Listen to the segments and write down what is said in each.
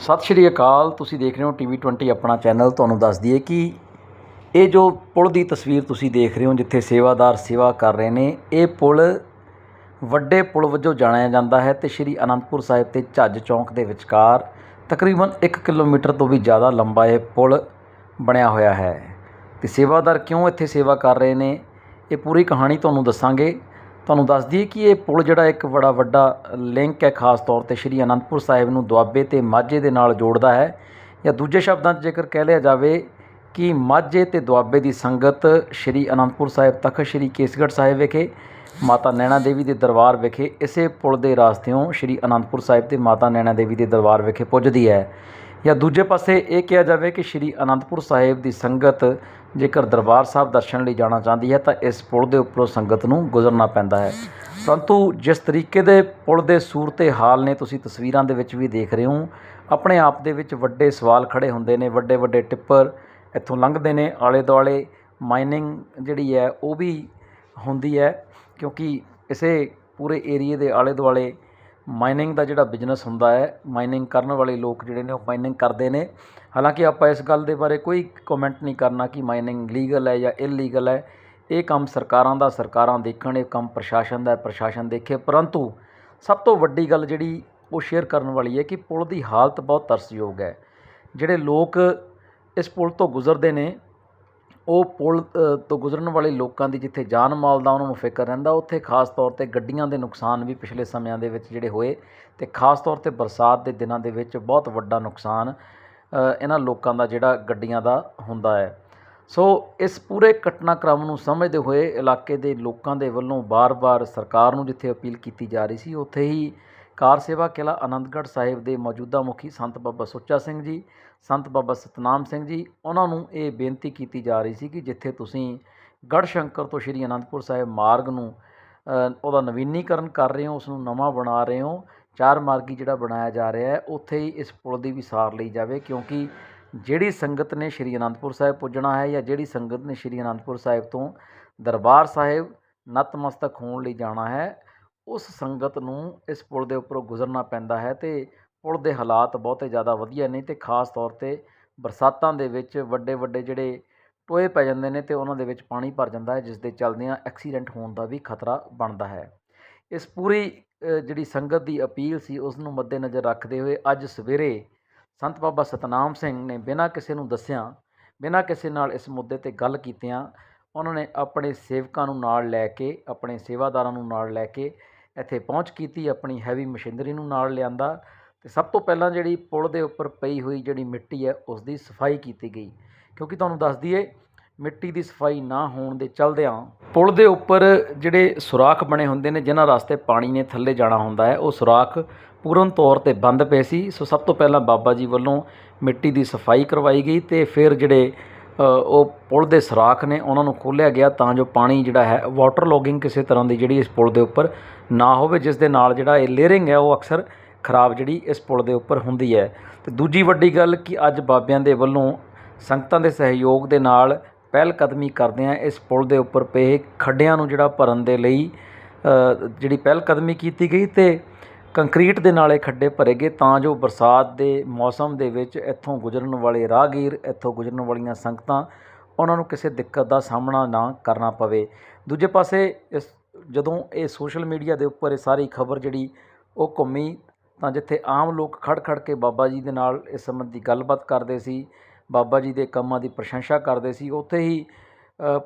ਸਤਿ ਸ਼੍ਰੀ ਅਕਾਲ। ਤੁਸੀਂ ਦੇਖ ਰਹੇ ਹੋ ਟੀਵੀ 20 ਆਪਣਾ ਚੈਨਲ। ਤੁਹਾਨੂੰ ਦੱਸ ਦਈਏ ਕਿ ਇਹ ਜੋ ਪੁਲ ਦੀ ਤਸਵੀਰ ਤੁਸੀਂ ਦੇਖ ਰਹੇ ਹੋ, ਜਿੱਥੇ ਸੇਵਾਦਾਰ ਸੇਵਾ ਕਰ ਰਹੇ ਨੇ, ਇਹ ਪੁਲ ਵੱਡੇ ਪੁਲ ਵਜੋਂ ਜਾਣਿਆ ਜਾਂਦਾ ਹੈ ਤੇ ਸ਼੍ਰੀ ਅਨੰਦਪੁਰ ਸਾਹਿਬ ਤੇ ਝੱਜ ਚੌਂਕ ਦੇ ਵਿਚਕਾਰ ਤਕਰੀਬਨ 1 ਕਿਲੋਮੀਟਰ ਤੋਂ ਵੀ ਜ਼ਿਆਦਾ ਲੰਬਾ ਇਹ ਪੁਲ ਬਣਿਆ ਹੋਇਆ ਹੈ। ਤੇ ਸੇਵਾਦਾਰ ਕਿਉਂ ਇੱਥੇ ਸੇਵਾ ਕਰ ਰਹੇ ਨੇ? ਇਹ ਪੂਰੀ ਕਹਾਣੀ ਤੁਹਾਨੂੰ ਦੱਸਾਂਗੇ। ਤੁਹਾਨੂੰ ਦੱਸ ਦਈਏ ਕਿ ਇਹ ਪੁਲ ਜਿਹੜਾ ਇੱਕ ਬੜਾ ਵੱਡਾ ਲਿੰਕ ਹੈ, ਖਾਸ ਤੌਰ ਤੇ ਸ਼੍ਰੀ ਅਨੰਦਪੁਰ ਸਾਹਿਬ ਨੂੰ ਦੁਆਬੇ ਤੇ ਮਾਝੇ ਦੇ ਨਾਲ ਜੋੜਦਾ ਹੈ। ਜਾਂ ਦੂਜੇ ਸ਼ਬਦਾਂ 'ਚ ਜੇਕਰ ਕਹਿ ਲਿਆ ਜਾਵੇ ਕਿ ਮਾਝੇ ਤੇ ਦੁਆਬੇ ਦੀ ਸੰਗਤ ਸ਼੍ਰੀ ਅਨੰਦਪੁਰ ਸਾਹਿਬ ਤਖਤ ਸ਼੍ਰੀ ਕੇਸਗੜ੍ਹ ਸਾਹਿਬ ਵਿਖੇ, ਮਾਤਾ ਨੈਣਾ ਦੇਵੀ ਦੇ ਦਰਬਾਰ ਵਿਖੇ, ਇਸੇ ਪੁਲ ਦੇ ਰਾਸਤਿਓਂ ਸ਼੍ਰੀ ਅਨੰਦਪੁਰ ਸਾਹਿਬ ਤੇ ਮਾਤਾ ਨੈਣਾ ਦੇਵੀ ਦੇ ਦਰਬਾਰ ਵਿਖੇ ਪੁੱਜਦੀ ਹੈ। ਜਾਂ ਦੂਜੇ ਪਾਸੇ ਇਹ ਕਿਹਾ ਜਾਵੇ ਕਿ ਸ਼੍ਰੀ ਅਨੰਦਪੁਰ ਸਾਹਿਬ ਦੀ ਸੰਗਤ ਜੇਕਰ ਦਰਬਾਰ ਸਾਹਿਬ ਦਰਸ਼ਨ ਲਈ ਜਾਣਾ ਚਾਹੁੰਦੀ ਹੈ, ਤਾਂ ਇਸ ਪੁਲ ਦੇ ਉੱਪਰੋਂ ਸੰਗਤ ਨੂੰ ਗੁਜ਼ਰਨਾ ਪੈਂਦਾ ਹੈ। ਪਰੰਤੂ ਜਿਸ ਤਰੀਕੇ ਦੇ ਪੁਲ ਦੇ ਸੂਰਤੇ ਹਾਲ ਨੇ, ਤੁਸੀਂ ਤਸਵੀਰਾਂ ਦੇ ਵਿੱਚ ਵੀ ਦੇਖ ਰਹੇ ਹੋ। ਆਪਣੇ ਆਪ ਦੇ ਵਿੱਚ ਵੱਡੇ ਸਵਾਲ ਖੜੇ ਹੁੰਦੇ ਨੇ ਵੱਡੇ ਵੱਡੇ ਟਿੱਪਰ ਇੱਥੋਂ ਲੰਘਦੇ ਨੇ ਆਲੇ ਦੁਆਲੇ ਮਾਈਨਿੰਗ ਜਿਹੜੀ ਹੈ, ਉਹ ਵੀ ਹੁੰਦੀ ਹੈ, ਕਿਉਂਕਿ ਇਸੇ ਪੂਰੇ ਏਰੀਏ ਦੇ ਆਲੇ ਦੁਆਲੇ ਮਾਈਨਿੰਗ ਦਾ ਜਿਹੜਾ ਬਿਜ਼ਨਸ ਹੁੰਦਾ ਹੈ ਮਾਈਨਿੰਗ ਕਰਨ ਵਾਲੇ ਲੋਕ ਜਿਹੜੇ ਨੇ ਉਹ ਮਾਈਨਿੰਗ ਕਰਦੇ ਨੇ। ਹਾਲਾਂਕਿ ਆਪਾਂ ਇਸ ਗੱਲ ਦੇ ਬਾਰੇ ਕੋਈ ਕਮੈਂਟ ਨਹੀਂ ਕਰਨਾ ਕਿ ਮਾਈਨਿੰਗ ਲੀਗਲ ਹੈ ਜਾਂ ਇਲੀਗਲ ਹੈ। ਇਹ ਕੰਮ ਸਰਕਾਰਾਂ ਦਾ, ਸਰਕਾਰਾਂ ਦੇਖਣ, ਇਹ ਕੰਮ ਪ੍ਰਸ਼ਾਸਨ ਦਾ ਪ੍ਰਸ਼ਾਸਨ ਦੇਖੇ। ਪਰੰਤੂ ਸਭ ਤੋਂ ਵੱਡੀ ਗੱਲ ਜਿਹੜੀ ਉਹ ਸ਼ੇਅਰ ਕਰਨ ਵਾਲੀ ਹੈ ਕਿ ਪੁਲ ਦੀ ਹਾਲਤ ਬਹੁਤ ਤਰਸਯੋਗ ਹੈ। ਜਿਹੜੇ ਲੋਕ ਇਸ ਪੁਲ ਤੋਂ ਗੁਜ਼ਰਦੇ ਨੇ ਉਹ ਪੁਲ ਤੋਂ ਗੁਜ਼ਰਨ ਵਾਲੇ ਲੋਕਾਂ ਦੀ ਜਿੱਥੇ ਜਾਨ ਮਾਲ ਦਾ ਉਹਨਾਂ ਨੂੰ ਫਿਕਰ ਰਹਿੰਦਾ, ਉੱਥੇ ਖਾਸ ਤੌਰ ਤੇ ਗੱਡੀਆਂ ਦੇ ਨੁਕਸਾਨ ਵੀ ਪਿਛਲੇ ਸਮਿਆਂ ਦੇ ਵਿੱਚ ਜਿਹੜੇ ਹੋਏ ਅਤੇ ਖਾਸ ਤੌਰ ਤੇ ਬਰਸਾਤ ਦੇ ਦਿਨਾਂ ਦੇ ਵਿੱਚ ਬਹੁਤ ਵੱਡਾ ਨੁਕਸਾਨ ਇਹਨਾਂ ਲੋਕਾਂ ਦਾ ਜਿਹੜਾ ਗੱਡੀਆਂ ਦਾ ਹੁੰਦਾ ਹੈ। ਸੋ ਇਸ ਪੂਰੇ ਘਟਨਾਕ੍ਰਮ ਨੂੰ ਸਮਝਦੇ ਹੋਏ ਇਲਾਕੇ ਦੇ ਲੋਕਾਂ ਦੇ ਵੱਲੋਂ ਬਾਰ-ਬਾਰ ਸਰਕਾਰ ਨੂੰ ਜਿੱਥੇ ਅਪੀਲ ਕੀਤੀ ਜਾ ਰਹੀ ਸੀ, ਉੱਥੇ ਹੀ ਕਾਰ ਸੇਵਾ ਕਿਲਾ ਆਨੰਦਗੜ੍ਹ ਸਾਹਿਬ ਦੇ ਮੌਜੂਦਾ ਮੁਖੀ ਸੰਤ ਬਾਬਾ ਸੁੱਚਾ ਸਿੰਘ ਜੀ, ਸੰਤ ਬਾਬਾ ਸਤਨਾਮ ਸਿੰਘ ਜੀ, ਉਹਨਾਂ ਨੂੰ ਇਹ ਬੇਨਤੀ ਕੀਤੀ ਜਾ ਰਹੀ ਸੀ ਕਿ ਜਿੱਥੇ ਤੁਸੀਂ ਗੜ੍ਹ ਸ਼ੰਕਰ ਤੋਂ ਸ਼੍ਰੀ ਅਨੰਦਪੁਰ ਸਾਹਿਬ ਮਾਰਗ ਨੂੰ ਉਹਦਾ ਨਵੀਨੀਕਰਨ ਕਰ ਰਹੇ ਹੋ ਉਸ ਨੂੰ ਨਵਾਂ ਬਣਾ ਰਹੇ ਹੋ, ਚਾਰ ਮਾਰਗੀ ਜਿਹੜਾ ਬਣਾਇਆ ਜਾ ਰਿਹਾ ਹੈ, ਉੱਥੇ ਹੀ ਇਸ ਪੁਲ ਦੀ ਵੀ ਸਾਰ ਲਈ ਜਾਵੇ, ਕਿਉਂਕਿ ਜਿਹੜੀ ਸੰਗਤ ਨੇ ਸ਼੍ਰੀ ਅਨੰਦਪੁਰ ਸਾਹਿਬ ਪੁੱਜਣਾ ਹੈ ਜਾਂ ਜਿਹੜੀ ਸੰਗਤ ਨੇ ਸ਼੍ਰੀ ਅਨੰਦਪੁਰ ਸਾਹਿਬ ਤੋਂ ਦਰਬਾਰ ਸਾਹਿਬ ਨਤਮਸਤਕ ਹੋਣ ਲਈ ਜਾਣਾ ਹੈ ਉਸ ਸੰਗਤ ਨੂੰ ਇਸ ਪੁਲ ਦੇ ਉੱਪਰੋਂ ਗੁਜ਼ਰਨਾ ਪੈਂਦਾ ਹੈ ਅਤੇ ਪੁਲ ਦੇ ਹਾਲਾਤ ਬਹੁਤੇ ਜ਼ਿਆਦਾ ਵਧੀਆ ਨਹੀਂ ਅਤੇ ਖਾਸ ਤੌਰ ਤੇ ਬਰਸਾਤਾਂ ਦੇ ਵਿੱਚ ਵੱਡੇ ਵੱਡੇ ਜਿਹੜੇ ਟੋਏ ਪੈ ਜਾਂਦੇ ਨੇ ਅਤੇ ਉਹਨਾਂ ਦੇ ਵਿੱਚ ਪਾਣੀ ਭਰ ਜਾਂਦਾ ਹੈ, ਜਿਸ ਦੇ ਚਲਦਿਆਂ ਐਕਸੀਡੈਂਟ ਹੋਣ ਦਾ ਵੀ ਖਤਰਾ ਬਣਦਾ ਹੈ। ਇਸ ਪੂਰੀ ਜਿਹੜੀ ਸੰਗਤ ਦੀ ਅਪੀਲ ਸੀ, ਉਸ ਨੂੰ ਮੱਦੇਨਜ਼ਰ ਰੱਖਦੇ ਹੋਏ ਅੱਜ ਸਵੇਰੇ ਸੰਤ ਬਾਬਾ ਸਤਨਾਮ ਸਿੰਘ ਨੇ ਬਿਨਾਂ ਕਿਸੇ ਨੂੰ ਦੱਸਿਆਂ, ਬਿਨਾਂ ਕਿਸੇ ਨਾਲ ਇਸ ਮੁੱਦੇ ਤੇ ਗੱਲ ਕੀਤਿਆਂ, ਉਹਨਾਂ ਨੇ ਆਪਣੇ ਸੇਵਕਾਂ ਨੂੰ ਨਾਲ ਲੈ ਕੇ, ਆਪਣੇ ਸੇਵਾਦਾਰਾਂ ਨੂੰ ਨਾਲ ਲੈ ਕੇ ਇੱਥੇ ਪਹੁੰਚ ਕੀਤੀ, ਆਪਣੀ ਹੈਵੀ ਮਸ਼ੀਨਰੀ ਨੂੰ ਨਾਲ ਲਿਆਂਦਾ ਤੇ ਸਭ ਤੋਂ ਪਹਿਲਾਂ ਜਿਹੜੀ ਪੁਲ ਦੇ ਉੱਪਰ ਪਈ ਹੋਈ ਜਿਹੜੀ ਮਿੱਟੀ ਹੈ ਉਸ ਦੀ ਸਫ਼ਾਈ ਕੀਤੀ ਗਈ। ਕਿਉਂਕਿ ਤੁਹਾਨੂੰ ਦੱਸ ਦਈਏ, ਮਿੱਟੀ ਦੀ ਸਫ਼ਾਈ ਨਾ ਹੋਣ ਦੇ ਚਲਦਿਆਂ ਪੁਲ ਦੇ ਉੱਪਰ ਜਿਹੜੇ ਸੁਰਾਖ ਬਣੇ ਹੁੰਦੇ ਨੇ, ਜਿਨ੍ਹਾਂ ਰਸਤੇ ਪਾਣੀ ਨੇ ਥੱਲੇ ਜਾਣਾ ਹੁੰਦਾ ਹੈ, ਉਹ ਸੁਰਾਖ ਪੂਰਨ ਤੌਰ ਤੇ ਬੰਦ ਪਏ ਸੀ। ਸੋ ਸਭ ਤੋਂ ਪਹਿਲਾਂ ਬਾਬਾ ਜੀ ਵੱਲੋਂ ਮਿੱਟੀ ਦੀ ਸਫ਼ਾਈ ਕਰਵਾਈ ਗਈ ਤੇ ਫਿਰ ਜਿਹੜੇ ਉਹ ਪੁਲ ਦੇ ਸੁਰਾਖ ਨੇ, ਉਹਨਾਂ ਨੂੰ ਖੋਲ੍ਹਿਆ ਗਿਆ ਤਾਂ ਜੋ ਪਾਣੀ ਜਿਹੜਾ ਹੈ ਵਾਟਰ ਲੌਗਿੰਗ ਕਿਸੇ ਤਰ੍ਹਾਂ ਦੀ ਜਿਹੜੀ ਇਸ ਪੁਲ ਦੇ ਉੱਪਰ ਨਾ ਹੋਵੇ, ਜਿਸ ਦੇ ਨਾਲ ਜਿਹੜਾ ਇਹ ਲੇਅਰਿੰਗ ਹੈ, ਉਹ ਅਕਸਰ ਖਰਾਬ ਜਿਹੜੀ ਇਸ ਪੁਲ ਦੇ ਉੱਪਰ ਹੁੰਦੀ ਹੈ। ਤੇ ਦੂਜੀ ਵੱਡੀ ਗੱਲ ਕਿ ਅੱਜ ਬਾਬਿਆਂ ਦੇ ਵੱਲੋਂ ਸੰਗਤਾਂ ਦੇ ਸਹਿਯੋਗ ਦੇ ਨਾਲ ਪਹਿਲ ਕਦਮੀ ਕਰਦਿਆਂ ਇਸ ਪੁਲ ਦੇ ਉੱਪਰ ਪਏ ਖੱਡਿਆਂ ਨੂੰ ਜਿਹੜਾ ਭਰਨ ਦੇ ਲਈ ਜਿਹੜੀ ਪਹਿਲ ਕਦਮੀ ਕੀਤੀ ਗਈ ਤੇ ਕੰਕਰੀਟ ਦੇ ਨਾਲ ਇਹ ਖੱਡੇ ਭਰੇ ਗਏ ਤਾਂ ਜੋ ਬਰਸਾਤ ਦੇ ਮੌਸਮ ਦੇ ਵਿੱਚ ਇੱਥੋਂ ਗੁਜ਼ਰਨ ਵਾਲੇ ਰਾਹਗੀਰ, ਇੱਥੋਂ ਗੁਜ਼ਰਨ ਵਾਲੀਆਂ ਸੰਗਤਾਂ ਉਹਨਾਂ ਨੂੰ ਕਿਸੇ ਦਿੱਕਤ ਦਾ ਸਾਹਮਣਾ ਨਾ ਕਰਨਾ ਪਵੇ। ਦੂਜੇ ਪਾਸੇ ਇਸ ਜਦੋਂ ਇਹ ਸੋਸ਼ਲ ਮੀਡੀਆ ਦੇ ਉੱਪਰ ਇਹ ਸਾਰੀ ਖਬਰ ਜਿਹੜੀ ਉਹ ਘੁੰਮੀ ਤਾਂ ਜਿੱਥੇ ਆਮ ਲੋਕ ਖੜ ਖੜ ਕੇ ਬਾਬਾ ਜੀ ਦੇ ਨਾਲ ਇਸ ਸੰਬੰਧੀ ਗੱਲਬਾਤ ਕਰਦੇ ਸੀ, ਬਾਬਾ ਜੀ ਦੇ ਕੰਮਾਂ ਦੀ ਪ੍ਰਸ਼ੰਸਾ ਕਰਦੇ ਸੀ, ਉੱਥੇ ਹੀ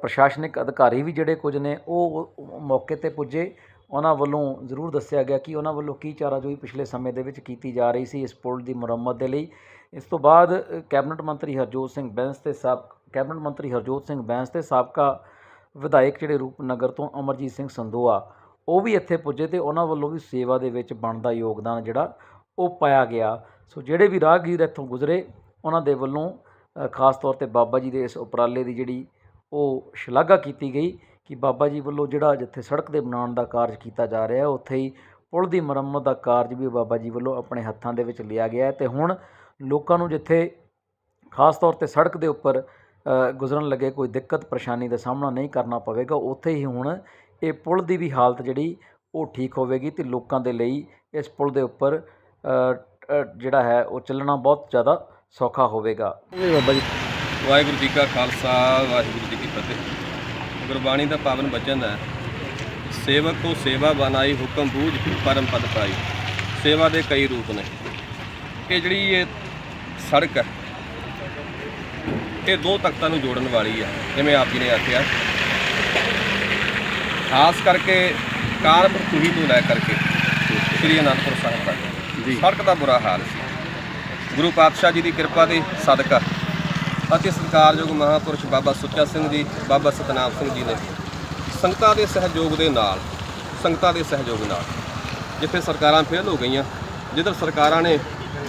ਪ੍ਰਸ਼ਾਸਨਿਕ ਅਧਿਕਾਰੀ ਵੀ ਜਿਹੜੇ ਕੁਝ ਨੇ ਉਹ ਮੌਕੇ ਤੇ ਪੁੱਜੇ। ਉਹਨਾਂ ਵੱਲੋਂ ਜ਼ਰੂਰ ਦੱਸਿਆ ਗਿਆ ਕਿ ਉਹਨਾਂ ਵੱਲੋਂ ਕੀ ਚਾਰਾਜੋਈ ਪਿਛਲੇ ਸਮੇਂ ਦੇ ਵਿੱਚ ਕੀਤੀ ਜਾ ਰਹੀ ਸੀ ਇਸ ਪੁਲ ਦੀ ਮੁਰੰਮਤ ਦੇ ਲਈ। ਇਸ ਤੋਂ ਬਾਅਦ ਕੈਬਨਿਟ ਮੰਤਰੀ ਹਰਜੋਤ ਸਿੰਘ ਬੈਂਸ ਤੇ ਸਾਬ, ਕੈਬਨਿਟ ਮੰਤਰੀ ਹਰਜੋਤ ਸਿੰਘ ਬੈਂਸ ਤੇ ਸਾਬਕਾ ਵਿਧਾਇਕ ਜਿਹੜੇ ਰੂਪਨਗਰ ਤੋਂ ਅਮਰਜੀਤ ਸਿੰਘ ਸੰਦੋਆ ਉਹ ਵੀ ਇੱਥੇ ਪੁੱਜੇ ਤੇ ਉਹਨਾਂ ਵੱਲੋਂ ਵੀ ਸੇਵਾ ਦੇ ਵਿੱਚ ਬਣਦਾ ਯੋਗਦਾਨ ਜਿਹੜਾ, ਉਹ ਪਾਇਆ ਗਿਆ। ਸੋ ਜਿਹੜੇ ਵੀ ਰਾਹਗੀਰ ਇੱਥੋਂ ਗੁਜ਼ਰੇ, ਉਹਨਾਂ ਦੇ ਵੱਲੋਂ ਖਾਸ ਤੌਰ ਤੇ ਬਾਬਾ ਜੀ ਦੇ ਇਸ ਉਪਰਾਲੇ ਦੀ ਜਿਹੜੀ ਉਹ ਸ਼ਲਾਘਾ ਕੀਤੀ ਗਈ। ਕਿ ਬਾਬਾ ਜੀ ਵੱਲੋਂ ਜਿਹੜਾ ਜਿੱਥੇ ਸੜਕ ਦੇ ਬਣਾਉਣ ਦਾ ਕਾਰਜ ਕੀਤਾ ਜਾ ਰਿਹਾ, ਉੱਥੇ ਹੀ ਪੁਲ ਦੀ ਮੁਰੰਮਤ ਦਾ ਕਾਰਜ ਵੀ ਬਾਬਾ ਜੀ ਵੱਲੋਂ ਆਪਣੇ ਹੱਥਾਂ ਦੇ ਵਿੱਚ ਲਿਆ ਗਿਆ ਹੈ ਤੇ ਹੁਣ ਲੋਕਾਂ ਨੂੰ ਜਿੱਥੇ ਖਾਸ ਤੌਰ ਤੇ ਸੜਕ ਦੇ ਉੱਪਰ ਗੁਜ਼ਰਨ ਲੱਗੇ ਕੋਈ ਦਿੱਕਤ ਪਰੇਸ਼ਾਨੀ ਦਾ ਸਾਹਮਣਾ ਨਹੀਂ ਕਰਨਾ ਪਵੇਗਾ, ਉੱਥੇ ਹੀ ਹੁਣ ਇਹ ਪੁਲ ਦੀ ਵੀ ਹਾਲਤ ਜਿਹੜੀ ਉਹ ਠੀਕ ਹੋਵੇਗੀ ਤੇ ਲੋਕਾਂ ਦੇ ਲਈ ਇਸ ਪੁਲ ਦੇ ਉੱਪਰ ਜਿਹੜਾ ਹੈ ਉਹ ਚੱਲਣਾ ਬਹੁਤ ਜ਼ਿਆਦਾ ਸੌਖਾ ਹੋਵੇਗਾ। ਬਾਬਾ ਜੀ ਵਾਹਿਗੁਰੂ ਜੀ ਕਾ ਖਾਲਸਾ, ਵਾਹਿਗੁਰੂ ਜੀ ਕੀ ਫਤਿਹ। ਗੁਰਬਾਣੀ ਦਾ ਪਾਵਨ ਬਚਨ ਹੈ ਸੇਵਕ ਕੋ ਸੇਵਾ ਬਨਾਈ ਹੁਕਮ ਬੂਝ ਪਰਮ ਪਦ ਪਾਈ। ਸੇਵਾ ਦੇ ਕਈ ਰੂਪ ਨੇ। ਇਹ ਜਿਹੜੀ ਇਹ ਸੜਕ ਹੈ ਇਹ ਦੋ ਤਖਤਾਂ ਨੂੰ ਜੋੜਨ ਵਾਲੀ ਹੈ ਜਿਵੇਂ ਆਪ ਜੀ ਨੇ ਆਖਿਆ। ਖਾਸ ਕਰਕੇ ਕਾਨਪੁਰ ਤੁਹੀ ਤੋਂ ਲੈ ਕਰਕੇ ਸ੍ਰੀ ਅਨੰਦਪੁਰ ਸਾਹਿਬ ਤੱਕ। ਸੜਕ ਦਾ ਬੁਰਾ ਹਾਲ ਸੀ। ਗੁਰੂ ਪਾਤਸ਼ਾਹ ਜੀ ਦੀ ਕਿਰਪਾ ਦੇ ਸਦਕਾ ਅਤੇ ਸਤਿਕਾਰਯੋਗ ਮਹਾਪੁਰਸ਼ ਬਾਬਾ ਸੁੱਚਾ ਸਿੰਘ ਜੀ, ਬਾਬਾ ਸਤਨਾਮ ਸਿੰਘ ਜੀ ਨੇ ਸੰਗਤਾਂ ਦੇ ਸਹਿਯੋਗ ਦੇ ਨਾਲ, ਸੰਗਤਾਂ ਦੇ ਸਹਿਯੋਗ ਨਾਲ ਜਿੱਥੇ ਸਰਕਾਰਾਂ ਫੇਲ ਹੋ ਗਈਆਂ, ਜਿੱਧਰ ਸਰਕਾਰਾਂ ਨੇ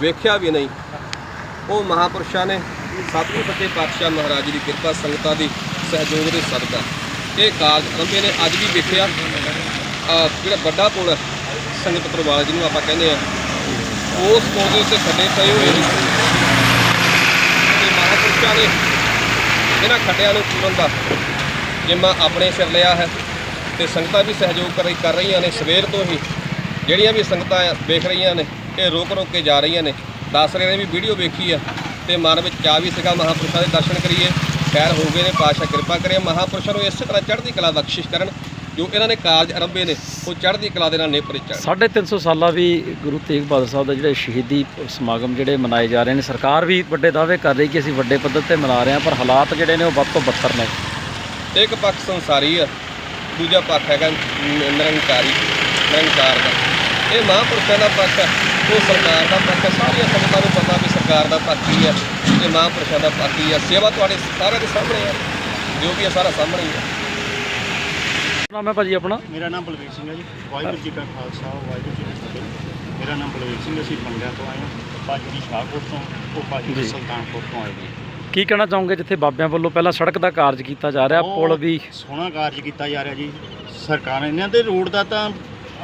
ਵੇਖਿਆ ਵੀ ਨਹੀਂ, ਉਹ ਮਹਾਪੁਰਸ਼ਾਂ ਨੇ ਸਤਿਗੁਰੂ ਸੱਚੇ ਪਾਤਸ਼ਾਹ ਮਹਾਰਾਜ ਜੀ ਦੀ ਕਿਰਪਾ ਸੰਗਤਾਂ ਦੀ ਸਹਿਯੋਗ ਦੇ ਸਦਕਾ ਇਹ ਕਾਰਜ ਅਰੰਭੇ ਨੇ ਅੱਜ ਵੀ ਵੇਖਿਆ। ਜਿਹੜਾ ਵੱਡਾ ਪੁਲ ਹੈ, ਸੰਗਤ ਪਰਿਵਾਰ ਜਿਹਨੂੰ ਆਪਾਂ ਕਹਿੰਦੇ ਆ, ਉਸ ਪੁਲ ਦੇ ਉੱਤੇ ਖੱਡੇ ਪਏ ਹੋਏ ਨੇ। ਮਹਾਂਪੁਰਸ਼ਾਂ ਇਹਨਾਂ ਖੱਡਿਆਂ ਨੂੰ ਪੂਰਨ ਦਾ ਜਿੰਮਾ ਆਪਣੇ ਸਿਰ ਲਿਆ ਹੈ ਤੇ ਸੰਗਤਾਂ ਵੀ ਸਹਿਯੋਗ ਕਰ ਰਹੀਆਂ ਨੇ ਸਵੇਰ ਤੋਂ ਹੀ। ਜਿਹੜੀਆਂ ਵੀ ਸੰਗਤਾਂ ਵੇਖ ਰਹੀਆਂ ਨੇ ਇਹ ਰੋਕ ਰੋਕ ਕੇ ਜਾ ਰਹੀਆਂ ਨੇ ਦੱਸ ਰਹੇ ਨੇ ਵੀ ਵੀਡੀਓ ਵੇਖੀ ਆ ਤੇ ਮਨ ਵਿੱਚ ਚਾਹ ਵੀ ਸੀਗਾ ਮਹਾਂਪੁਰਸ਼ਾਂ ਦੇ ਦਰਸ਼ਨ ਕਰੀਏ। ਖੈਰ ਹੋ ਗਏ ਨੇ, ਪਾਤਸ਼ਾਹ ਕਿਰਪਾ ਕਰੇ ਮਹਾਂਪੁਰਸ਼ਾਂ ਨੂੰ ਇਸੇ ਤਰ੍ਹਾਂ ਚੜ੍ਹਦੀ ਕਲਾ ਬਖਸ਼ਿਸ਼ ਕਰਨ ਜੋ ਇਹਨਾਂ ਨੇ ਕਾਰਜ ਆਰੰਭੇ ਨੇ ਉਹ ਚੜ੍ਹਦੀ ਕਲਾ ਦੇ ਨਾਲ ਨੇਪਰੇ ਚੜ੍ਹ 350 ਸਾਲਾ ਵੀ ਗੁਰੂ ਤੇਗ ਬਹਾਦਰ ਸਾਹਿਬ ਦਾ ਜਿਹੜੇ ਸ਼ਹੀਦੀ ਸਮਾਗਮ ਜਿਹੜੇ ਮਨਾਏ ਜਾ ਰਹੇ ਨੇ ਸਰਕਾਰ ਵੀ ਵੱਡੇ ਦਾਅਵੇ ਕਰ ਰਹੀ ਕਿ ਅਸੀਂ ਵੱਡੇ ਪੱਧਰ ਤੇ ਮਨਾ ਰਹੇ ਹਾਂ ਪਰ ਹਾਲਾਤ ਜਿਹੜੇ ਨੇ ਉਹ ਵੱਧ ਤੋਂ ਬੱਤਰ ਨੇ। ਇੱਕ ਪੱਖ ਸੰਸਾਰੀ ਆ ਦੂਜਾ ਪੱਖ ਹੈਗਾ ਨ- ਨਿਰੰਕਾਰੀ ਨਿਰੰਕਾਰ ਦਾ। ਇਹ ਮਹਾਂਪੁਰਸ਼ਾਂ ਦਾ ਪੱਖ ਹੈ ਉਹ ਸਰਕਾਰ ਦਾ ਪੱਖ ਹੈ ਸਾਰੀਆਂ ਸੰਗਤਾਂ ਨੂੰ ਪਤਾ ਵੀ ਸਰਕਾਰ ਦਾ ਪੱਖ ਕੀ ਹੈ ਤੇ ਮਹਾਂਪੁਰਸ਼ਾਂ ਦਾ ਪੱਖ ਕੀ ਹੈ ਸੇਵਾ ਤੁਹਾਡੇ ਸਾਰਿਆਂ ਦੇ ਸਾਹਮਣੇ ਹੈ ਜੋ ਵੀ ਹੈ ਸਾਰਾ ਸਾਹਮਣੇ ਹੀ ਹੈ ਨਾਮ ਹੈ ਭਾਜੀ ਆਪਣਾ? ਮੇਰਾ ਨਾਮ ਬਲਵੀਰ ਸਿੰਘ ਹੈ ਜੀ। ਵਾਹਿਗੁਰੂ ਜੀ ਕਾ ਖਾਲਸਾ ਵਾਹਿਗੁਰੂ ਜੀ ਕੀ ਫਤਿਹ। ਮੇਰਾ ਨਾਮ ਬਲਵੀਰ ਸਿੰਘ ਅਸੀਂ ਪੰਡਿਆਂ ਤੋਂ ਆਏ ਹਾਂ। ਬਾਜੀ ਦੀ ਸ਼ਾਹਕੋਟ ਤੋਂ ਉਹ ਬਾਜੀ ਦੀ। ਸੁਲਤਾਨਪੁਰ ਤੋਂ ਆਏ ਜੀ ਕੀ ਕਹਿਣਾ ਚਾਹੋਗੇ ਜਿੱਥੇ ਬਾਬਿਆਂ ਵੱਲੋਂ ਪਹਿਲਾਂ ਸੜਕ ਦਾ ਕਾਰਜ ਕੀਤਾ ਜਾ ਰਿਹਾ ਪੁਲ ਵੀ ਸੋਹਣਾ ਕਾਰਜ ਕੀਤਾ ਜਾ ਰਿਹਾ ਜੀ। ਸਰਕਾਰ ਇਹਨਾਂ ਦੇ ਰੋਡ ਦਾ ਤਾਂ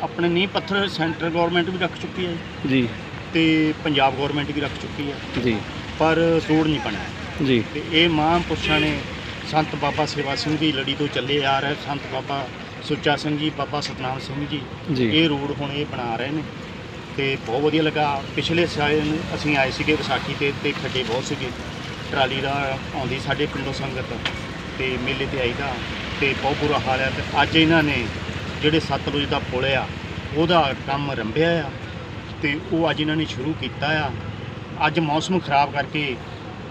ਆਪਣੇ ਨੀਂਹ ਪੱਥਰ ਸੈਂਟਰ ਗਵਰਨਮੈਂਟ ਵੀ ਰੱਖ ਚੁੱਕੀ ਹੈ ਜੀ। ਤੇ ਪੰਜਾਬ ਗਵਰਨਮੈਂਟ ਵੀ ਰੱਖ ਚੁੱਕੀ ਹੈ। ਜੀ। ਪਰ ਰੋਡ ਨਹੀਂ ਬਣਿਆ। ਜੀ। ਤੇ ਇਹ ਮਹਾਂਪੁਰਸ਼ਾਂ ਨੇ ਸੰਤ ਬਾਬਾ ਸੇਵਾ ਸਿੰਘ ਦੀ ਲੜੀ ਤੋਂ ਚੱਲੇ ਆ ਰਹੇ। ਸੰਤ ਬਾਬਾ ਸੁੱਚਾ ਸਿੰਘ ਜੀ ਬਾਬਾ ਸਤਨਾਮ ਸਿੰਘ ਜੀ ਜੀ। ਇਹ ਰੋਡ ਹੁਣ ਇਹ ਬਣਾ ਰਹੇ ਨੇ ਤੇ ਬਹੁਤ ਵਧੀਆ ਲੱਗਾ। ਪਿਛਲੇ ਸਾਲ ਅਸੀਂ ਆਏ ਸੀਗੇ ਵਿਸਾਖੀ ਤੇ ਤੇ ਖੱਡੇ ਬਹੁਤ ਸੀਗੇ। ਟਰਾਲੀ ਦਾ ਆਉਂਦੀ ਸਾਡੇ ਪਿੰਡੋਂ ਸੰਗਤ ਤੇ ਮੇਲੇ ਤੇ ਆਈਦਾ ਤੇ ਬਹੁਤ ਬੁਰਾ ਹਾਲ ਹੈ ਤੇ ਅੱਜ ਇਹਨਾਂ ਨੇ ਜਿਹੜੇ ਸਤਲੁਜ ਦਾ ਪੁਲ ਆ ਉਹਦਾ ਕੰਮ ਰੰਭਿਆ ਆ ਤੇ ਉਹ ਅੱਜ ਇਹਨਾਂ ਨੇ ਸ਼ੁਰੂ ਕੀਤਾ ਆ। ਅੱਜ ਮੌਸਮ ਖਰਾਬ ਕਰਕੇ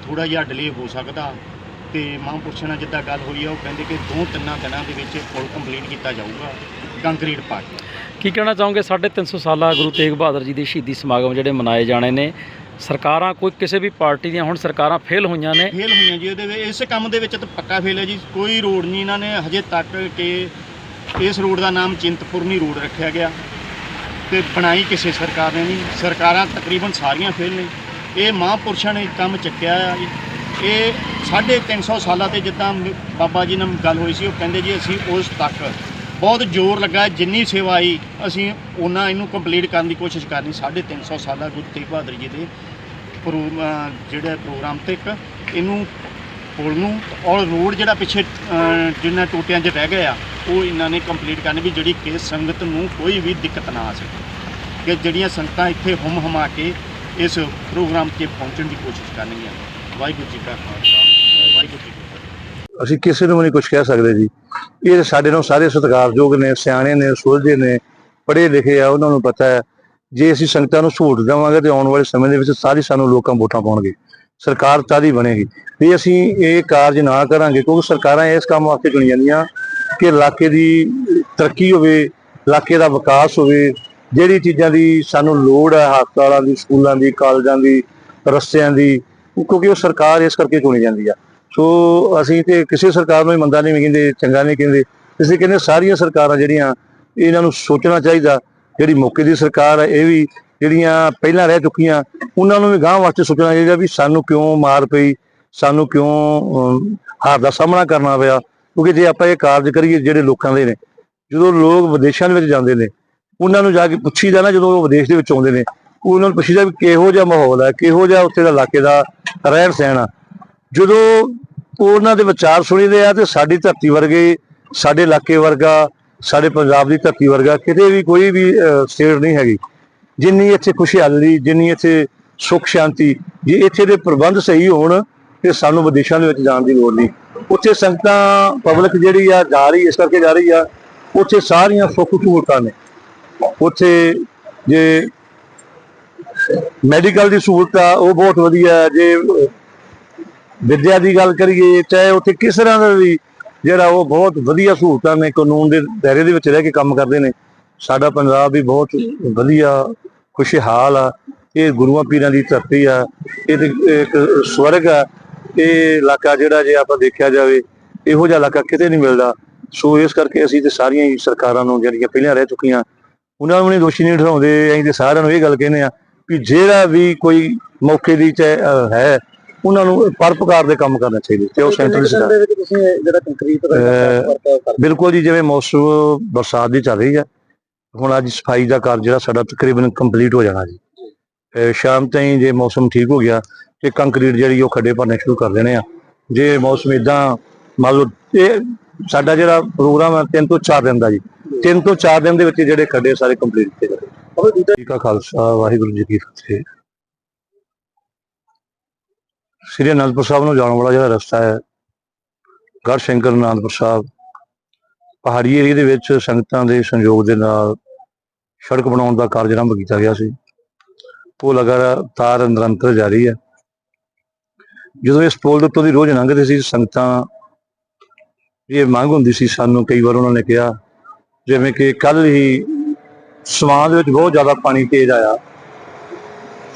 ਥੋੜਾ ਜਿਹਾ ਡਿਲੇ ਹੋ ਸਕਦਾ। ਤੇ ਮਹਾਂਪੁਰਸ਼ਾਂ ਨਾਲ ਜਿੱਦਾਂ ਗੱਲ ਹੋਈ ਆ ਉਹ ਕਹਿੰਦੇ ਕਿ ਦੋ ਤਿੰਨਾਂ ਦਿਨਾਂ ਦੇ ਵਿੱਚ ਪੁਲ ਕੰਪਲੀਟ ਕੀਤਾ ਜਾਊਗਾ ਕੰਕਰੀਟ ਪਾ ਕੇ ਕੀ ਕਹਿਣਾ ਚਾਹੋਗੇ? 350 ਸਾਲਾ ਗੁਰੂ ਤੇਗ ਬਹਾਦਰ ਜੀ ਦੇ ਸ਼ਹੀਦੀ ਸਮਾਗਮ ਜਿਹੜੇ ਮਨਾਏ ਜਾਣੇ ਨੇ ਸਰਕਾਰਾਂ ਕੋਈ ਕਿਸੇ ਵੀ ਪਾਰਟੀ ਦੀਆਂ ਹੁਣ ਸਰਕਾਰਾਂ ਫੇਲ ਹੋਈਆਂ ਨੇ। ਫੇਲ ਹੋਈਆਂ ਜੀ ਇਹਦੇ ਵਿੱਚ ਇਸ ਕੰਮ ਦੇ ਵਿੱਚ ਤਾਂ ਪੱਕਾ ਫੇਲ ਹੈ ਜੀ ਕੋਈ ਰੋਡ ਨਹੀਂ ਇਹਨਾਂ ਨੇ ਹਜੇ ਤੱਕ ਕਿ ਇਸ ਰੋਡ ਦਾ ਨਾਮ ਚਿੰਤਪੁਰਨੀ ਰੋਡ ਰੱਖਿਆ ਗਿਆ। ਤੇ ਬਣਾਈ ਕਿਸੇ ਸਰਕਾਰ ਨੇ ਨਹੀਂ ਸਰਕਾਰਾਂ ਤਕਰੀਬਨ ਸਾਰੀਆਂ ਫੇਲ ਨੇ। ਇਹ ਮਹਾਂਪੁਰਸ਼ਾਂ ਨੇ ਕੰਮ ਚੱਕਿਆ ਆ। ਇਹ 350 ਸਾਲਾਂ ਤੇ ਜਿੱਦਾਂ ਬਾਬਾ ਜੀ ਨਾਲ ਗੱਲ ਹੋਈ ਸੀ, ਉਹ ਕਹਿੰਦੇ ਜੀ ਅਸੀਂ ਉਸ ਤੱਕ ਬਹੁਤ ਜ਼ੋਰ ਲੱਗਾ, ਜਿੰਨੀ ਸੇਵਾ ਆਈ, ਅਸੀਂ ਉਹਨਾਂ ਇਹਨੂੰ ਕੰਪਲੀਟ ਕਰਨ ਦੀ ਕੋਸ਼ਿਸ਼ ਕਰਨੀ 350 ਸਾਲਾਂ ਗੁਰੂ ਤੇਗ ਬਹਾਦਰ ਜੀ ਦੇ ਪ੍ਰੋ ਅਹ ਜਿਹੜਾ ਪ੍ਰੋਗਰਾਮ ਤੇ ਇੱਕ ਇਹਨੂੰ ਪੁਲ ਨੂੰ, ਔਰ ਰੋਡ ਜਿਹੜਾ ਪਿੱਛੇ ਜਿੰਨਾ ਟੋਟਿਆਂ 'ਚ ਰਹਿ ਗਿਆ, ਉਹ ਇਹਨਾਂ ਨੇ ਕੰਪਲੀਟ ਕਰਨੀ ਵੀ ਜਿਹੜੀ ਕਿ ਸੰਗਤ ਨੂੰ ਕੋਈ ਵੀ ਦਿੱਕਤ ਨਾ ਆ ਸਕੇ, ਕਿ ਜਿਹੜੀਆਂ ਸੰਗਤਾਂ ਇੱਥੇ ਹੁਮ ਹਮਾ ਕੇ ਇਸ ਪ੍ਰੋਗਰਾਮ 'ਤੇ ਪਹੁੰਚਣ ਦੀ ਕੋਸ਼ਿਸ਼ ਕਰਨਗੀਆਂ। ਵਾਹਿਗੁਰੂ ਜੀ ਕਾ ਖਾਲਸਾ ਵਾਹਿਗੁਰੂ ਜੀ ਕੀ ਫਤਿਹ ਅਸੀਂ ਕਿਸੇ ਨੂੰ ਵੀ ਨਹੀਂ ਕੁਝ ਕਹਿ ਸਕਦੇ ਜੀ। ਇਹ ਸਾਡੇ ਨਾਲ ਸਾਰੇ ਸਤਿਕਾਰਯੋਗ ਨੇ, ਸਿਆਣੇ ਨੇ, ਸੁਲਝੇ ਨੇ, ਪੜ੍ਹੇ ਲਿਖੇ ਆ, ਉਹਨਾਂ ਨੂੰ ਪਤਾ ਹੈ। ਜੇ ਅਸੀਂ ਸੰਗਤਾਂ ਨੂੰ ਸਹੂਲਤ ਦੇਵਾਂਗੇ ਤੇ ਆਉਣ ਵਾਲੇ ਸਮੇਂ ਦੇ ਵਿੱਚ ਸਾਰੀ ਸਾਨੂੰ ਲੋਕਾਂ ਵੋਟਾਂ ਪਾਉਣਗੇ। ਸਰਕਾਰ ਤਾਦੀ ਬਣੇਗੀ। ਤੇ ਅਸੀਂ ਇਹ ਕਾਰਜ ਨਾ ਕਰਾਂਗੇ, ਕਿਉਂਕਿ ਸਰਕਾਰਾਂ ਇਸ ਕੰਮ ਵਾਸਤੇ ਚੁਣੀ ਜਾਂਦੀਆਂ ਕਿ ਇਲਾਕੇ ਦੀ ਤਰੱਕੀ ਹੋਵੇ, ਇਲਾਕੇ ਦਾ ਵਿਕਾਸ ਹੋਵੇ। ਜਿਹੜੀ ਚੀਜ਼ਾਂ ਦੀ ਸਾਨੂੰ ਲੋੜ ਹੈ, ਹਸਪਤਾਲਾਂ ਦੀ, ਸਕੂਲਾਂ ਦੀ, ਕਾਲਜਾਂ ਦੀ, ਰਸਤਿਆਂ ਦੀ ਕਿਉਂਕਿ ਉਹ ਸਰਕਾਰ ਇਸ ਕਰਕੇ ਚੁਣੀ ਜਾਂਦੀ ਆ। ਸੋ ਅਸੀਂ ਤੇ ਕਿਸੇ ਸਰਕਾਰ ਨੂੰ ਹੀ ਮੰਦਾ ਨਹੀਂ ਕਹਿੰਦੇ ਚੰਗਾ ਨਹੀਂ ਕਹਿੰਦੇ। ਅਸੀਂ ਕਹਿੰਦੇ ਸਾਰੀਆਂ ਸਰਕਾਰਾਂ ਜਿਹੜੀਆਂ, ਇਹਨਾਂ ਨੂੰ ਸੋਚਣਾ ਚਾਹੀਦਾ। ਜਿਹੜੀ ਮੌਕੇ ਦੀ ਸਰਕਾਰ ਹੈ, ਇਹ ਵੀ ਜਿਹੜੀਆਂ ਪਹਿਲਾਂ ਰਹਿ ਚੁੱਕੀਆਂ, ਉਹਨਾਂ ਨੂੰ ਵੀ ਗਾਂਹ ਵਾਸਤੇ ਸੋਚਣਾ ਚਾਹੀਦਾ ਵੀ ਸਾਨੂੰ ਕਿਉਂ ਮਾਰ ਪਈ, ਸਾਨੂੰ ਕਿਉਂ ਹਾਰ ਦਾ ਸਾਹਮਣਾ ਕਰਨਾ ਪਿਆ। ਕਿਉਂਕਿ ਜੇ ਆਪਾਂ ਇਹ ਕਾਰਜ ਕਰੀਏ, ਜਿਹੜੇ ਲੋਕਾਂ ਦੇ ਨੇ, ਜਦੋਂ ਲੋਕ ਵਿਦੇਸ਼ਾਂ ਦੇ ਵਿੱਚ ਜਾਂਦੇ ਨੇ, ਉਹਨਾਂ ਨੂੰ ਜਾ ਕੇ ਪੁੱਛੀਦਾ ਨਾ, ਜਦੋਂ ਉਹ ਵਿਦੇਸ਼ ਦੇ ਵਿੱਚ ਆਉਂਦੇ ਨੇ, ਉਹਨਾਂ ਨੂੰ ਪੁੱਛੀਦਾ ਵੀ ਕਿਹੋ ਜਿਹਾ ਮਾਹੌਲ ਹੈ, ਕਿਹੋ ਜਿਹਾ ਉੱਥੇ ਦਾ ਇਲਾਕੇ ਦਾ ਰਹਿਣ ਸਹਿਣ ਆ। ਜਦੋਂ ਉਹਨਾਂ ਦੇ ਵਿਚਾਰ ਸੁਣੀਦੇ ਆ ਤੇ ਸਾਡੀ ਧਰਤੀ ਵਰਗੇ, ਸਾਡੇ ਇਲਾਕੇ ਵਰਗਾ, ਸਾਡੇ ਪੰਜਾਬ ਦੀ ਧਰਤੀ ਵਰਗਾ ਕਿਤੇ ਵੀ ਕੋਈ ਵੀ ਸਟੇਟ ਨਹੀਂ ਹੈਗੀ। ਜਿੰਨੀ ਇੱਥੇ ਖੁਸ਼ਹਾਲੀ, ਜਿੰਨੀ ਇੱਥੇ ਸੁੱਖ ਸ਼ਾਂਤੀ, ਜੇ ਇੱਥੇ ਦੇ ਪ੍ਰਬੰਧ ਸਹੀ ਹੋਣ, ਤੇ ਸਾਨੂੰ ਵਿਦੇਸ਼ਾਂ ਦੇ ਵਿੱਚ ਜਾਣ ਦੀ ਲੋੜ ਨਹੀਂ। ਉੱਥੇ ਸੰਗਤਾਂ ਪਬਲਿਕ ਜਿਹੜੀ ਆ, ਜਾ ਰਹੀ, ਇਸ ਕਰਕੇ ਜਾ ਰਹੀ ਆ, ਉੱਥੇ ਸਾਰੀਆਂ ਸੁੱਖ ਸਹੂਲਤਾਂ ਨੇ। ਉੱਥੇ ਜੇ ਮੈਡੀਕਲ ਦੀ ਸਹੂਲਤ ਆ, ਉਹ ਬਹੁਤ ਵਧੀਆ, ਜੇ ਵਿੱਦਿਆ ਦੀ ਗੱਲ ਕਰੀਏ ਚਾਹੇ ਉੱਥੇ ਕਿਸ ਤਰ੍ਹਾਂ ਦਾ ਵੀ ਜਿਹੜਾ ਉਹ ਬਹੁਤ ਵਧੀਆ ਸਹੂਲਤਾਂ ਨੇ ਕਾਨੂੰਨ ਦੇ ਦਾਇਰੇ ਦੇ ਵਿੱਚ ਰਹਿ ਕੇ ਕੰਮ ਕਰਦੇ ਨੇ ਸਾਡਾ ਪੰਜਾਬ ਵੀ ਬਹੁਤ ਵਧੀਆ ਖੁਸ਼ਹਾਲ ਆ। ਇਹ ਗੁਰੂਆਂ ਪੀਰਾਂ ਦੀ ਧਰਤੀ ਆ ਇਹ ਤੇ ਇੱਕ ਸਵਰਗ ਆ। ਇਹ ਇਲਾਕਾ ਜਿਹੜਾ ਜੇ ਆਪਾਂ ਦੇਖਿਆ ਜਾਵੇ ਇਹੋ ਜਿਹਾ ਇਲਾਕਾ ਕਿਤੇ ਨਹੀਂ ਮਿਲਦਾ। ਸੋ ਇਸ ਕਰਕੇ ਅਸੀਂ ਤੇ ਸਾਰੀਆਂ ਹੀ ਸਰਕਾਰਾਂ ਨੂੰ ਜਿਹੜੀਆਂ ਪਹਿਲਾਂ ਰਹਿ ਚੁੱਕੀਆਂ ਉਹਨਾਂ ਨੂੰ ਨਹੀਂ ਦੋਸ਼ੀ ਨਹੀਂ ਠਹਿਰਾਉਂਦੇ। ਅਸੀਂ ਤੇ ਸਾਰਿਆਂ ਨੂੰ ਇਹ ਗੱਲ ਕਹਿੰਦੇ ਆ ਵੀ ਜਿਹੜਾ ਵੀ ਕੋਈ ਮੌਕੇ ਦੀ ਚਾਹੇ, ਹੈ ਉਹਨਾਂ ਨੂੰ ਪਰਪਕਾਰ ਦੇ ਕੰਮ ਕਰਨਾ ਚਾਹੀਦੇ ਤੇ ਉਹ ਸੈਂਟਰ ਸਰਕਾਰ ਵਿੱਚ ਤੁਸੀਂ ਜਿਹੜਾ ਕੰਕਰੀਟ ਅਹ, ਬਿਲਕੁਲ ਜੀ ਜਿਵੇਂ ਮੌਸਮ ਬਰਸਾਤ ਦੀ ਚੱਲ ਰਹੀ ਹੈ। ਹੁਣ ਅੱਜ ਸਫ਼ਾਈ ਦਾ ਕਾਰਜ ਜਿਹੜਾ ਸਾਡਾ ਤਕਰੀਬਨ ਕੰਪਲੀਟ ਹੋ ਜਾਣਾ ਜੀ। ਸ਼ਾਮ ਤਾਈਂ ਜੇ ਮੌਸਮ ਠੀਕ ਹੋ ਗਿਆ ਤੇ ਕੰਕਰੀਟ ਜਿਹੜੀ ਉਹ ਖੱਡੇ ਭਰਨੇ ਸ਼ੁਰੂ ਕਰ ਦੇਣੇ ਆ। ਜੇ ਮੌਸਮ ਇਦਾਂ ਮੰਨ ਲਓ ਇਹ ਸਾਡਾ ਜਿਹੜਾ ਪ੍ਰੋਗਰਾਮ ਹੈ 3 ਤੋਂ 4 ਦਿਨ ਦਾ ਜੀ। 3 ਤੋਂ 4 ਦਿਨ ਦੇ ਵਿੱਚ ਜਿਹੜੇ ਖੱਡੇ ਸਾਰੇ ਕੰਪਲੀਟ ਕੀਤੇ ਜਾਣਗੇ। ਜੀ ਕਾ ਖਾਲਸਾ ਵਾਹਿਗੁਰੂ ਜੀ ਕੀ ਫਤਿਹ। ਸ੍ਰੀ ਅਨੰਦਪੁਰ ਸਾਹਿਬ ਨੂੰ ਜਾਣ ਵਾਲਾ ਜਿਹੜਾ ਰਸਤਾ ਹੈ ਗੜ ਸ਼ੰਕਰ ਅਨੰਦਪੁਰ ਸਾਹਿਬ, ਪਹਾੜੀ ਏਰੀਏ ਦੇ ਵਿੱਚ ਸੰਗਤਾਂ ਦੇ ਸੰਯੋਗ ਦੇ ਨਾਲ ਸੜਕ ਬਣਾਉਣ ਦਾ ਕਾਰਜ ਆਰੰਭ ਕੀਤਾ ਗਿਆ ਸੀ। ਉਹ ਲਗਾਤਾਰ ਨਿਰੰਤਰ ਜਾਰੀ ਹੈ। ਜਦੋਂ ਇਸ ਪੁਲ ਦੇ ਉੱਤੋਂ ਦੀ ਰੋਜ਼ ਲੰਘਦੇ ਸੀ, ਸੰਗਤਾਂ ਇਹ ਮੰਗ ਹੁੰਦੀ ਸੀ, ਸਾਨੂੰ ਕਈ ਵਾਰ ਉਹਨਾਂ ਨੇ ਕਿਹਾ, ਜਿਵੇਂ ਕਿ ਕੱਲ ਹੀ ਸਮਾਜ ਵਿੱਚ ਬਹੁਤ ਜ਼ਿਆਦਾ ਪਾਣੀ ਤੇਜ਼ ਆਇਆ।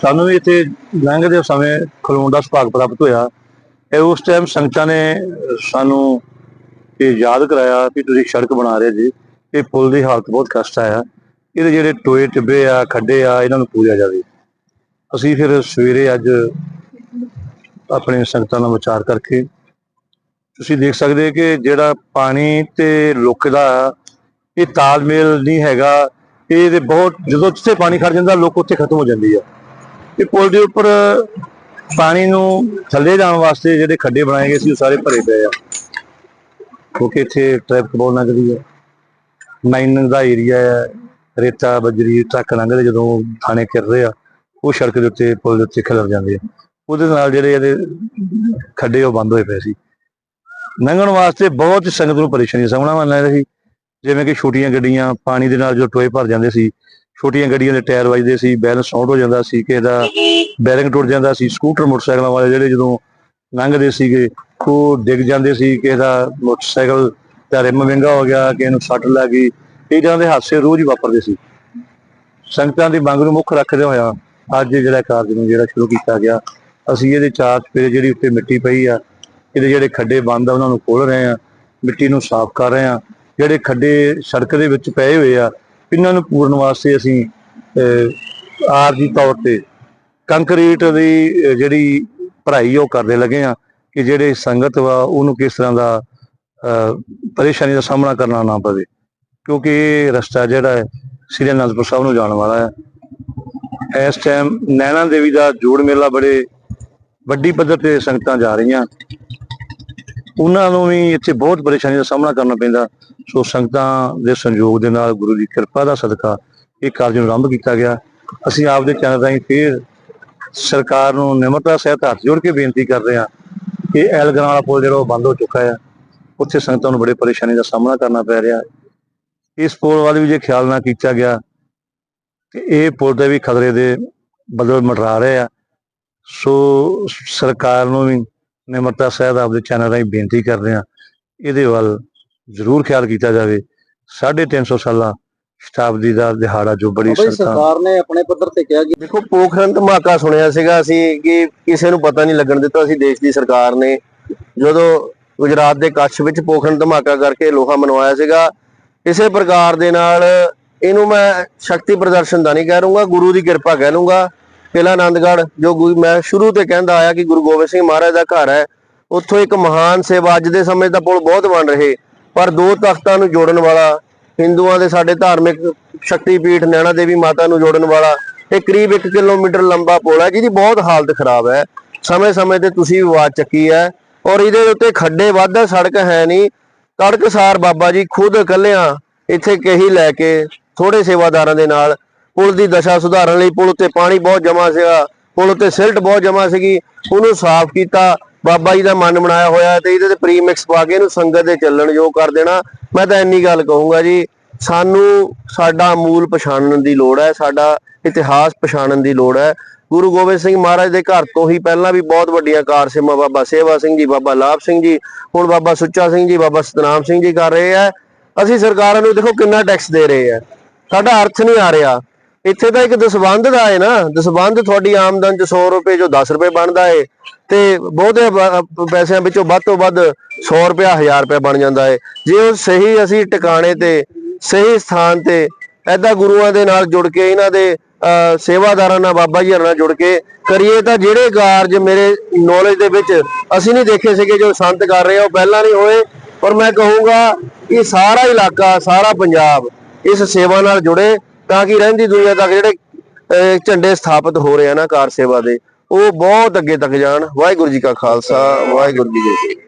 ਸਾਨੂੰ ਵੀ ਇੱਥੇ ਲੰਘਦੇ ਸਮੇਂ ਖਲੋਣ ਦਾ ਸੁਭਾਗ ਪ੍ਰਾਪਤ ਹੋਇਆ। ਇਹ ਉਸ ਟਾਈਮ ਸੰਗਤਾਂ ਨੇ ਸਾਨੂੰ ਇਹ ਯਾਦ ਕਰਾਇਆ ਕਿ ਤੁਸੀਂ ਸੜਕ ਬਣਾ ਰਹੇ ਜੀ। ਇਹ ਪੁਲ ਦੀ ਹਾਲਤ ਬਹੁਤ ਖਸਤਾ ਆ। ਇਹਦੇ ਜਿਹੜੇ ਟੋਏ ਟਿੱਬੇ ਆ, ਖੱਡੇ ਆ, ਇਹਨਾਂ ਨੂੰ ਪੂਰਿਆ ਜਾਵੇ। ਅਸੀਂ ਫਿਰ ਸਵੇਰੇ ਅੱਜ ਆਪਣੇ ਸੰਗਤਾਂ ਨਾਲ ਵਿਚਾਰ ਕਰਕੇ, ਤੁਸੀਂ ਦੇਖ ਸਕਦੇ ਕਿ ਜਿਹੜਾ ਪਾਣੀ ਤੇ ਲੁੱਕ ਦਾ ਇਹ ਤਾਲਮੇਲ ਨਹੀਂ ਹੈਗਾ। ਇਹ ਬਹੁਤ, ਜਦੋਂ ਜਿੱਥੇ ਪਾਣੀ ਖੜ ਜਾਂਦਾ, ਲੋਕ ਉੱਥੇ ਖਤਮ ਹੋ ਜਾਂਦੀ ਆ। ਇਹ ਪੁਲ ਦੇ ਉੱਪਰ ਪਾਣੀ ਨੂੰ ਥੱਲੇ ਜਾਣ ਵਾਸਤੇ ਜਿਹੜੇ ਖੱਡੇ ਬਣਾਏ ਗਏ ਸੀ, ਉਹ ਸਾਰੇ ਭਰੇ ਪਏ ਆ। ਕਿਉਂਕਿ ਇੱਥੇ ਟ੍ਰੈਫਿਕ ਬਹੁਤ ਲੰਘਦੀ ਹੈ ਮਾਈਨਿੰਗ ਦਾ ਏਰੀਆ ਹੈ ਰੇਤਾ, ਬਜਰੀ, ਟਰੱਕ ਲੰਘਦੇ ਜਦੋਂ ਥਾਣੇ ਕਰ ਰਹੇ ਆ, ਉਹ ਸੜਕ ਦੇ ਉੱਤੇ, ਪੁਲ ਦੇ ਉੱਤੇ ਖਿਲਰ ਜਾਂਦੇ ਆ। ਉਹਦੇ ਨਾਲ ਜਿਹੜੇ ਇਹਦੇ ਖੱਡੇ ਉਹ ਬੰਦ ਹੋਏ ਪਏ ਸੀ। ਲੰਘਣ ਵਾਸਤੇ ਬਹੁਤ ਸੰਗਤ ਨੂੰ ਪਰੇਸ਼ਾਨੀ ਦਾ ਸਾਹਮਣਾ ਕਰਨਾ ਰਹੀ ਜਿਵੇਂ ਕਿ ਛੋਟੀਆਂ ਗੱਡੀਆਂ, ਪਾਣੀ ਦੇ ਨਾਲ ਜੋ ਟੋਏ ਭਰ ਜਾਂਦੇ ਸੀ ਛੋਟੀਆਂ ਗੱਡੀਆਂ ਦੇ ਟਾਇਰ ਵੱਜਦੇ ਸੀ, ਬੈਲੈਂਸ ਆਊਟ ਹੋ ਜਾਂਦਾ ਸੀ, ਕਿਸੇ ਦਾ ਬੈਰਿੰਗ ਟੁੱਟ ਜਾਂਦਾ ਸੀ, ਸਕੂਟਰ, ਮੋਟਰਸਾਈਕਲਾਂ ਵਾਲੇ ਜਿਹੜੇ ਜਦੋਂ ਲੰਘਦੇ ਸੀਗੇ, ਉਹ ਡਿੱਗ ਜਾਂਦੇ ਸੀ, ਕਿਸੇ ਦਾ ਮੋਟਰਸਾਈਕਲ ਦਾ ਰਿਮ ਵਿੰਗਾ ਹੋ ਗਿਆ, ਕਿਸੇ ਨੂੰ ਸੱਟ ਲੱਗ ਗਈ, ਇਹ ਤਰ੍ਹਾਂ ਦੇ ਹਾਦਸੇ ਰੋਜ਼ ਹੀ ਵਾਪਰਦੇ ਸੀ। ਸੰਗਤਾਂ ਦੀ ਮੰਗ ਨੂੰ ਮੁੱਖ ਰੱਖਦੇ ਹੋਇਆ ਅੱਜ ਜਿਹੜਾ ਕਾਰਜ ਨੂੰ ਜਿਹੜਾ ਸ਼ੁਰੂ ਕੀਤਾ ਗਿਆ, ਅਸੀਂ ਇਹਦੇ ਚਾਰ ਚਪੇਰੇ ਜਿਹੜੀ ਉੱਤੇ ਮਿੱਟੀ ਪਈ ਆ, ਇਹਦੇ ਜਿਹੜੇ ਖੱਡੇ ਬੰਦ ਆ, ਉਹਨਾਂ ਨੂੰ ਖੋਲ ਰਹੇ ਆ ਮਿੱਟੀ ਨੂੰ ਸਾਫ਼ ਕਰ ਰਹੇ ਆ ਜਿਹੜੇ ਖੱਡੇ ਸੜਕ ਦੇ ਵਿੱਚ ਪਏ ਹੋਏ ਆ ਇਹਨਾਂ ਨੂੰ ਪੂਰਨ ਵਾਸਤੇ ਅਸੀਂ ਅਹ, ਆਰਜੀ ਤੌਰ ਤੇ ਕੰਕਰੀਟ ਦੀ ਜਿਹੜੀ ਭਰਾਈ ਉਹ ਕਰਦੇ ਲੱਗੇ ਆ ਕਿ ਜਿਹੜੇ ਸੰਗਤ ਵਾ ਉਹਨੂੰ ਕਿਸ ਤਰ੍ਹਾਂ ਦਾ ਅਹ, ਪਰੇਸ਼ਾਨੀ ਦਾ ਸਾਹਮਣਾ ਕਰਨਾ ਨਾ ਪਵੇ। ਕਿਉਂਕਿ ਇਹ ਰਸਤਾ ਜਿਹੜਾ ਹੈ ਸ੍ਰੀ ਅਨੰਦਪੁਰ ਸਾਹਿਬ ਨੂੰ ਜਾਣ ਵਾਲਾ ਹੈ। ਇਸ ਟਾਈਮ ਨੈਣਾ ਦੇਵੀ ਦਾ ਜੋੜ ਮੇਲਾ ਬੜੇ ਵੱਡੀ ਪੱਧਰ ਤੇ ਸੰਗਤਾਂ ਜਾ ਰਹੀਆਂ। ਉਹਨਾਂ ਨੂੰ ਵੀ ਇੱਥੇ ਬਹੁਤ ਪਰੇਸ਼ਾਨੀ ਦਾ ਸਾਹਮਣਾ ਕਰਨਾ ਪੈਂਦਾ। ਸੋ ਸੰਗਤਾਂ ਦੇ ਸੰਯੋਗ ਦੇ ਨਾਲ ਗੁਰੂ ਦੀ ਕਿਰਪਾ ਦਾ ਸਦਕਾ ਇਹ ਕਾਰਜ ਨੂੰ ਆਰੰਭ ਕੀਤਾ ਗਿਆ। ਅਸੀਂ ਆਪਦੇ ਚੈਨਲ ਰਾਹੀਂ ਫੇਰ ਸਰਕਾਰ ਨੂੰ ਨਿਮਰਤਾ ਸਹਿਤ ਹੱਥ ਜੋੜ ਕੇ ਬੇਨਤੀ ਕਰਦੇ ਹਾਂ ਕਿ ਐਲਗਰਾਂ ਵਾਲਾ ਪੁਲ ਜਿਹੜਾ ਉਹ ਬੰਦ ਹੋ ਚੁੱਕਾ ਹੈ। ਉੱਥੇ ਸੰਗਤਾਂ ਨੂੰ ਬੜੇ ਪਰੇਸ਼ਾਨੀ ਦਾ ਸਾਹਮਣਾ ਕਰਨਾ ਪੈ ਰਿਹਾ। ਇਸ ਪੁਲ ਵੱਲ ਵੀ ਜੇ ਖਿਆਲ ਨਾ ਕੀਤਾ ਗਿਆ, ਤੇ ਇਹ ਪੁਲ ਦੇ ਵੀ ਖਤਰੇ ਦੇ ਬਦਲ ਮਟਰਾ ਰਹੇ ਆ। ਸੋ ਸਰਕਾਰ ਨੂੰ ਵੀ ਨਿਮਰਤਾ ਸਹਿਤ ਆਪਦੇ ਚੈਨਲ ਰਾਹੀਂ ਬੇਨਤੀ ਕਰਦੇ ਹਾਂ ਇਹਦੇ ਵੱਲ ਜ਼ਰੂਰ ਖਿਆਲ ਕੀਤਾ ਜਾਵੇ। 350 ਸਾਲਾ ਸ਼ਤਾਬਦੀ ਦਾ ਦਿਹਾੜਾ ਜੋ ਬੜੀ ਸਰਕਾਰ ਨੇ ਆਪਣੇ ਪੱਧਰ ਤੇ ਕਿਹਾ ਕਿ ਦੇਖੋ ਪੋਖਰਨ ਧਮਾਕਾ ਸੁਣਿਆ ਸੀਗਾ ਅਸੀਂ ਕਿ ਕਿਸੇ ਨੂੰ ਪਤਾ ਨਹੀਂ ਲੱਗਣ ਦਿੱਤਾ ਸੀ ਦੇਸ਼ ਦੀ ਸਰਕਾਰ ਨੇ। ਜਦੋਂ ਗੁਜਰਾਤ ਦੇ ਕੱਛ ਵਿੱਚ ਪੋਖਰਨ ਧਮਾਕਾ ਕਰਕੇ ਲੋਹਾ ਮਨਵਾਇਆ ਸੀਗਾ ਇਸੇ ਪ੍ਰਕਾਰ ਦੇ ਨਾਲ ਇਹਨੂੰ ਮੈਂ ਸ਼ਕਤੀ ਪ੍ਰਦਰਸ਼ਨ ਦਾ ਨਹੀਂ ਕਹਿ ਰਹੂੰਗਾ ਗੁਰੂ ਦੀ ਕਿਰਪਾ ਕਹਿ ਲੂੰਗਾ ਕਿਲਾ ਆਨੰਦਗੜ੍ਹ ਜੋ ਮੈਂ ਸ਼ੁਰੂ ਤੇ ਕਹਿੰਦਾ ਆਇਆ ਕਿ ਗੁਰੂ ਗੋਬਿੰਦ ਸਿੰਘ ਮਹਾਰਾਜ ਦਾ ਘਰ ਹੈ, ਉੱਥੋਂ ਇੱਕ ਮਹਾਨ ਸੇਵਾ ਅੱਜ ਦੇ ਸਮੇਂ ਦਾ ਪੁਲ ਬਹੁਤ ਬਣ ਰਹੇ, ਪਰ ਦੋ ਤਖਤਾਂ ਨੂੰ ਜੋੜਨ ਵਾਲਾ, ਹਿੰਦੂਆਂ ਦੇ ਸਾਡੇ ਧਾਰਮਿਕ ਸ਼ਕਤੀ ਪੀਠ ਨੈਣਾ ਦੇਵੀ ਮਾਤਾ ਨੂੰ ਜੋੜਨ ਵਾਲਾ, ਇਹ ਕਰੀਬ 1 ਕਿਲੋਮੀਟਰ ਲੰਬਾ ਪੁਲ ਹੈ, ਜਿਹਦੀ ਬਹੁਤ ਹਾਲਤ ਖਰਾਬ ਹੈ। ਸਮੇਂ-ਸਮੇਂ ਤੇ ਤੁਸੀਂ ਵੀ ਆਵਾਜ਼ ਚੱਕੀ ਹੈ, ਔਰ ਇਹਦੇ ਉੱਤੇ ਖੱਡੇ ਵਾਧਾ, ਸੜਕ ਹੈ ਨਹੀਂ। ਤੜਕਸਾਰ ਬਾਬਾ ਜੀ ਖੁਦ ਇਕੱਲਿਆਂ ਇੱਥੇ ਕਹੀ ਲੈ ਕੇ ਥੋੜੇ ਸੇਵਾਦਾਰਾਂ ਦੇ ਨਾਲ ਪੁਲ ਦੀ ਦਸ਼ਾ ਸੁਧਾਰਨ ਲਈ ਪੁਲ ਉੱਤੇ ਪਾਣੀ ਬਹੁਤ ਜਮਾ ਸੀਗਾ, ਪੁਲ ਉੱਤੇ ਸਿਲਟ ਬਹੁਤ ਜਮਾ ਸੀਗੀ, ਉਹਨੂੰ ਸਾਫ਼ ਕੀਤਾ, ਬਾਬਾ ਜੀ ਦਾ ਮਨ ਬਣਾਇਆ ਹੋਇਆ ਤੇ ਇਹਦੇ ਤੇ ਪ੍ਰੀਮਿਕਸ ਪਾ ਕੇ ਇਹਨੂੰ ਸੰਗਤ ਦੇ ਚੱਲਣ ਯੋਗ ਕਰ ਦੇਣਾ। ਮੈਂ ਤਾਂ ਇੰਨੀ ਗੱਲ ਕਹੂੰਗਾ ਜੀ, ਸਾਨੂੰ ਸਾਡਾ ਮੂਲ ਪਛਾਣਨ ਦੀ ਲੋੜ ਹੈ, ਸਾਡਾ ਇਤਿਹਾਸ ਪਛਾਣਨ ਦੀ ਲੋੜ ਹੈ। ਗੁਰੂ ਗੋਬਿੰਦ ਸਿੰਘ ਮਹਾਰਾਜ ਦੇ ਘਰ ਤੋਂ ਹੀ ਪਹਿਲਾਂ ਵੀ ਬਹੁਤ ਵੱਡੀਆਂ ਕਾਰਸੇਵਾ ਬਾਬਾ ਸੇਵਾ ਸਿੰਘ ਜੀ, ਬਾਬਾ ਲਾਭ ਸਿੰਘ ਜੀ, ਹੁਣ ਬਾਬਾ ਸੁੱਚਾ ਸਿੰਘ ਜੀ, ਬਾਬਾ ਸਤਨਾਮ ਸਿੰਘ ਜੀ ਕਰ ਰਹੇ ਆ ਅਸੀਂ ਸਰਕਾਰਾਂ ਨੂੰ ਦੇਖੋ ਕਿੰਨਾ ਟੈਕਸ ਦੇ ਰਹੇ ਆ ਸਾਡਾ ਅਰਥ ਨਹੀਂ ਆ ਰਿਹਾ। ਇੱਥੇ ਤਾਂ ਇੱਕ ਦਸਵੰਧ ਦਾ ਹੈ ਨਾ ਦਸਬੰਧ ਤੁਹਾਡੀ ਆਮਦਨ ਚ 100 ਰੁਪਏ ਜੋ 10 ਰੁਪਏ ਬਣਦਾ ਹੈ ਤੇ ਬਹੁਤੇ ਪੈਸਿਆਂ ਵਿੱਚੋਂ ਵੱਧ ਤੋਂ ਵੱਧ 100 ਰੁਪਇਆ 1000 ਰੁਪਇਆ ਬਣ ਜਾਂਦਾ ਹੈ ਜੇ ਉਹ ਸਹੀ ਅਸੀਂ ਟਿਕਾਣੇ ਤੇ ਸਹੀ ਸਥਾਨ ਤੇ ਐਦਾਂ ਗੁਰੂਆਂ ਦੇ ਨਾਲ ਜੁੜ ਕੇ ਇਹਨਾਂ ਦੇ ਅਹ, ਸੇਵਾਦਾਰਾਂ ਨਾਲ ਬਾਬਾ ਜੀ ਨਾਲ ਜੁੜ ਕੇ ਕਰੀਏ ਤਾਂ ਜਿਹੜੇ ਕਾਰਜ ਮੇਰੇ ਨੌਲੇਜ ਦੇ ਵਿੱਚ ਅਸੀਂ ਨਹੀਂ ਦੇਖੇ ਸੀਗੇ ਜੋ ਸੰਤ ਕਰ ਰਹੇ ਆ ਉਹ ਪਹਿਲਾਂ ਨਹੀਂ ਹੋਏ ਪਰ ਮੈਂ ਕਹੂੰਗਾ ਕਿ ਸਾਰਾ ਇਲਾਕਾ ਸਾਰਾ ਪੰਜਾਬ ਇਸ ਸੇਵਾ ਨਾਲ ਜੁੜੇ ਤਾਂ ਕਿ ਰਹਿੰਦੀ ਦੁਨੀਆ ਤੱਕ ਜਿਹੜੇ ਝੰਡੇ ਸਥਾਪਿਤ ਹੋ ਰਹੇ ਆ ਨਾ ਕਾਰ ਸੇਵਾ ਦੇ, ਉਹ ਬਹੁਤ ਅੱਗੇ ਤੱਕ ਜਾਣ। ਵਾਹਿਗੁਰੂ ਜੀ ਕਾ ਖਾਲਸਾ, ਵਾਹਿਗੁਰੂ ਜੀ ਕੀ ਫਤਿਹ।